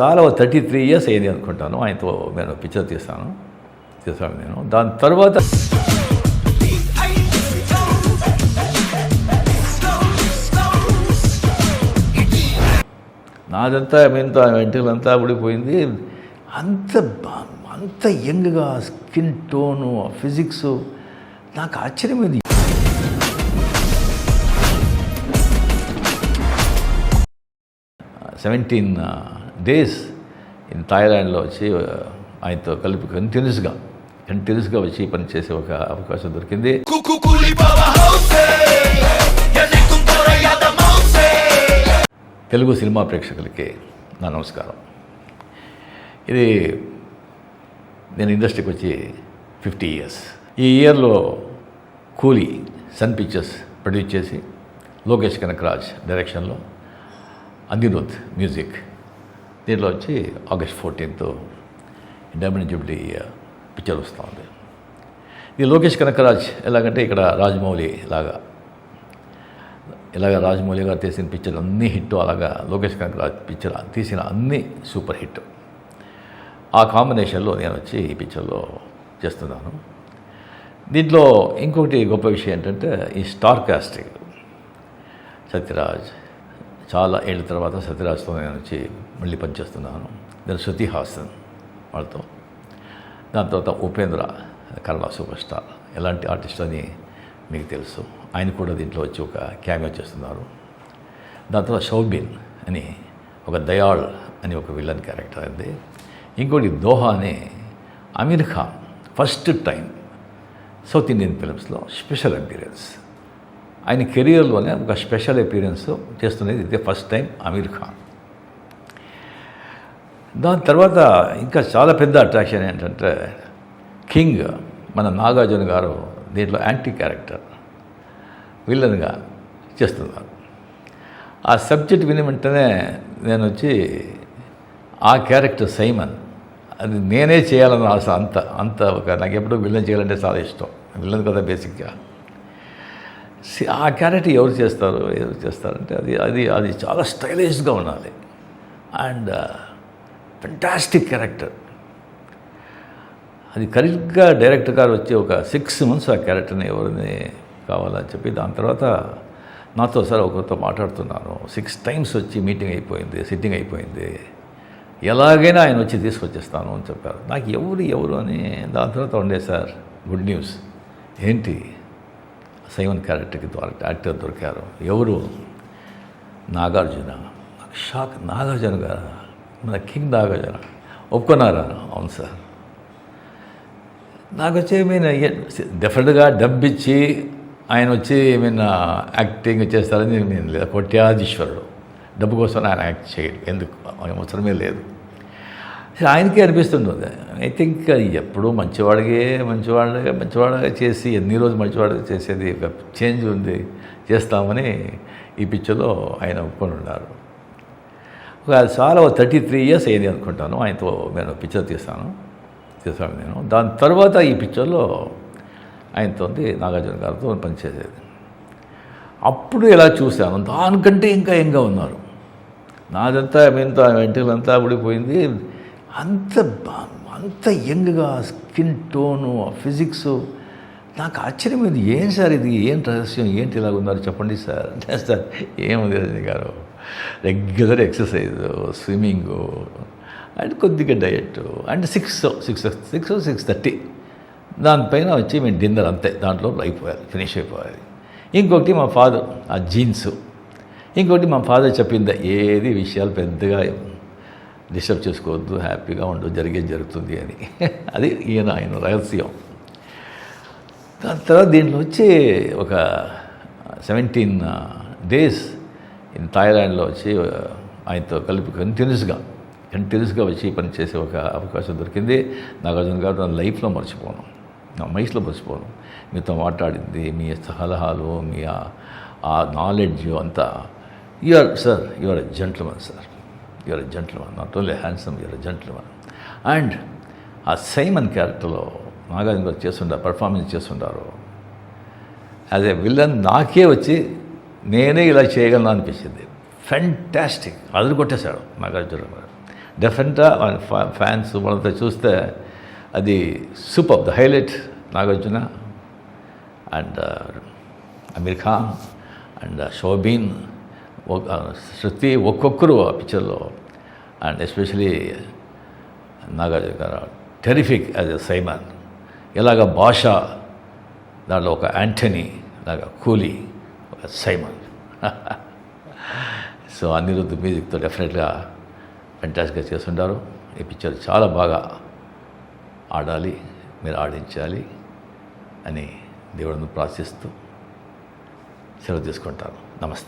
చాలా thirty three years అయింది అనుకుంటాను. ఆయనతో నేను పిక్చర్ తీస్తాను. తీసాను నేను. దాని తర్వాత నాదంతా మీతో వెంటలంతా ఊడిపోయింది. అంత అంత యంగ్గా స్కిన్ టోను ఫిజిక్స్. నాకు ఆశ్చర్యమైంది. సెవెంటీన్ డేస్ ఇన్ థాయిలాండ్లో వచ్చి ఆయనతో కలిపి కంటిన్యూస్గా కంటిన్యూస్గా వచ్చి పని చేసే ఒక అవకాశం దొరికింది. తెలుగు సినిమా ప్రేక్షకులకి నా నమస్కారం. ఇది నేను ఇండస్ట్రీకి వచ్చి ఫిఫ్టీ ఇయర్స్. ఈ ఇయర్లో కూలీ సన్ పిక్చర్స్ ప్రొడ్యూస్ చేసి లోకేష్ కనకరాజ్ డైరెక్షన్లో అనిరుద్ మ్యూజిక్. దీంట్లో వచ్చి August fourteenth diamond jubilee picture వస్తూ ఉంది. ఇది లోకేష్ కనకరాజ్ ఎలాగంటే ఇక్కడ రాజమౌళి లాగా ఇలాగ రాజమౌళి గారు తీసిన పిక్చర్ అన్ని హిట్ అలాగా లోకేష్ కనకరాజ్ పిక్చర్ తీసిన అన్ని సూపర్ హిట్. ఆ కాంబినేషన్లో నేను వచ్చి ఈ పిక్చర్లో చేస్తున్నాను. దీంట్లో ఇంకొకటి గొప్ప విషయం ఏంటంటే ఈ స్టార్ కాస్టింగ్ సత్యరాజ్ చాలా ఏళ్ళ తర్వాత సత్యరాజ్తో నేను వచ్చి మళ్ళీ పనిచేస్తున్నాను. నేను శృతి హాసన్ వాళ్ళతో. దాని తర్వాత ఉపేంద్ర కన్నడ సూపర్ స్టార్ ఎలాంటి ఆర్టిస్ట్ అని మీకు తెలుసు. ఆయన కూడా దీంట్లో వచ్చి ఒక క్యామియో చేస్తున్నారు. దాని తర్వాత షౌబిన్ అని ఒక దయాళ్ అని ఒక విలన్ క్యారెక్టర్ అయింది ఇంకోటి దోహా అని Aamir Khan first time south Indian ఫిలిమ్స్లో special appearance. ఆయన కెరియర్లోనే ఒక స్పెషల్ అపీరెన్స్ చేస్తున్నది. ఇదే ఫస్ట్ టైం అమీర్ ఖాన్. దాని తర్వాత ఇంకా చాలా పెద్ద అట్రాక్షన్ ఏంటంటే కింగ్ మన నాగార్జున గారు దీంట్లో యాంటీ క్యారెక్టర్ విలన్గా చేస్తున్నారు. ఆ సబ్జెక్ట్ విని వెంటనే నేను వచ్చి ఆ క్యారెక్టర్ సైమన్ అది నేనే చేయాలని ఆశ అంత అంత ఒక నాకు ఎప్పుడూ విలన్ చేయాలంటే చాలా ఇష్టం. విలన్ కదా బేసిక్గా. ఆ క్యారెక్టర్ ఎవరు చేస్తారు ఎవరు చేస్తారంటే అది అది అది చాలా స్టైలిష్గా ఉండాలి. అండ్ ఫెంటాస్టిక్ క్యారెక్టర్ అది కరెక్ట్గా డైరెక్టర్ గారు వచ్చి ఒక సిక్స్ మంత్స్ ఆ క్యారెక్టర్ని ఎవరిని కావాలని చెప్పి దాని తర్వాత నాతో సార్ ఒకరితో మాట్లాడుతున్నాను సిక్స్ టైమ్స్ వచ్చి మీటింగ్ అయిపోయింది సిట్టింగ్ అయిపోయింది. ఎలాగైనా ఆయన వచ్చి తీసుకొచ్చేస్తాను అని చెప్పారు. నాకు ఎవరు ఎవరు అని దాని తర్వాత ఉండే సార్ గుడ్ న్యూస్. ఏంటి? సైవన్ క్యారెక్టర్కి ద్వారా యాక్టర్ దొరికారు ఎవరు? నాగార్జున. షాక్. నాగార్జున గారు? మన కింగ్ నాగార్జున. ఒప్పుకున్నారా? అవును సార్. నాకు వచ్చి మీన్ డెఫినెట్గా డబ్బు ఇచ్చి ఆయన వచ్చి మీన్ యాక్టింగ్ చేస్తారని నేను నేను లేదు. కొట్యాధీశ్వరుడు డబ్బు కోసం ఆయన యాక్ట్ చేయడు. ఎందుకు? అవసరమే లేదు. ఆయనకే అనిపిస్తుంది. ఐ థింక్ ఎప్పుడు మంచివాడిగే మంచివాడిగా మంచివాడిగా చేసి ఎన్ని రోజులు మంచివాడిగా చేసేది ఒక చేంజ్ ఉంది చేస్తామని ఈ పిక్చర్లో ఆయన ఒప్పుకొని ఉన్నారు. ఒక చాలా థర్టీ త్రీ ఇయర్స్ అయింది అనుకుంటాను ఆయనతో నేను పిక్చర్ తీస్తాను తీసాను నేను. దాని తర్వాత ఈ పిక్చర్లో ఆయనతో నాగార్జున గారితో పనిచేసేది. అప్పుడు ఎలా చూశాను దానికంటే ఇంకా ఎంగా ఉన్నారు. నాదంతా మీతో వెంట్రుకలంతా ఊడిపోయింది. అంత బా- అంత యంగ్గా స్కిన్ టోను ఫిజిక్స్. నాకు ఆశ్చర్యమైంది ఏం సార్ ఇది? ఏం రహస్యం? ఏంటి ఇలాగ ఉన్నారు? చెప్పండి సార్. అంటే సార్ ఏముంది Rajini garu? Regular exercise swimming and కొద్దిగా diet and six six six six thirty. దానిపైన వచ్చి మేము డిన్నర్ అంతే. దాంట్లో అయిపోయాలి ఫినిష్ అయిపోయాలి ఇంకొకటి మా ఫాదర్ ఆ జీన్స్. ఇంకొకటి మా ఫాదర్ చెప్పింది ఏది విషయాలు పెద్దగా డిస్టర్బ్ చేసుకోవద్దు హ్యాపీగా ఉండు జరిగేది జరుగుతుంది అని. అది ఈయన ఆయన రహస్యం. దాని తర్వాత దీంట్లో వచ్చి ఒక సెవెంటీన్ డేస్ ఇన్ థాయిలాండ్లో వచ్చి uh, ఆయనతో కలిపి కంటిన్యూస్గా కంటిన్యూస్గా వచ్చి పని చేసే ఒక అవకాశం దొరికింది. నాగార్జున గారు నా లైఫ్లో మర్చిపోను. నా మైస్లో మర్చిపోను. మీతో మాట్లాడింది మీ సలహాలు మీ ఆ- నాలెడ్జ్ అంతా. You are sir you are gentleman sir your a one not only handsome your a one and ఆ సైమన్ క్యారెక్టర్లో నాగార్జున గారు చేస్తుంటారు పర్ఫార్మెన్స్ చేస్తుంటారు యాజ్ ఏ విలన్ నాకే వచ్చి నేనే ఇలా చేయగలను అనిపించింది. ఫెంటాస్టిక్ అదురు కొట్టేశాడు నాగార్జున గారు. డెఫినెట్గా ఫ్యాన్స్ వాళ్ళతో చూస్తే అది super the highlight Nagarjuna and Aamir Khan and షోబీన్ Shruti ఒక్కొక్కరు ఆ పిక్చర్లో అండ్ ఎస్పెషలీ నాగార్జున గారు టెరిఫిక్ యాజ్ ఎ సైమన్ ఇలాగ భాష దాంట్లో ఒక యాంటనీ లాగా కూలీ ఒక సైమన్ సో అనిరుద్ధ్ మ్యూజిక్తో డెఫినెట్గా ఫెంటాస్గా చేస్తుంటారు. ఈ పిక్చర్ చాలా బాగా ఆడాలి మీరు ఆడించాలి అని దేవుడిని ప్రార్థిస్తూ సెలవు తీసుకుంటాను. నమస్తే.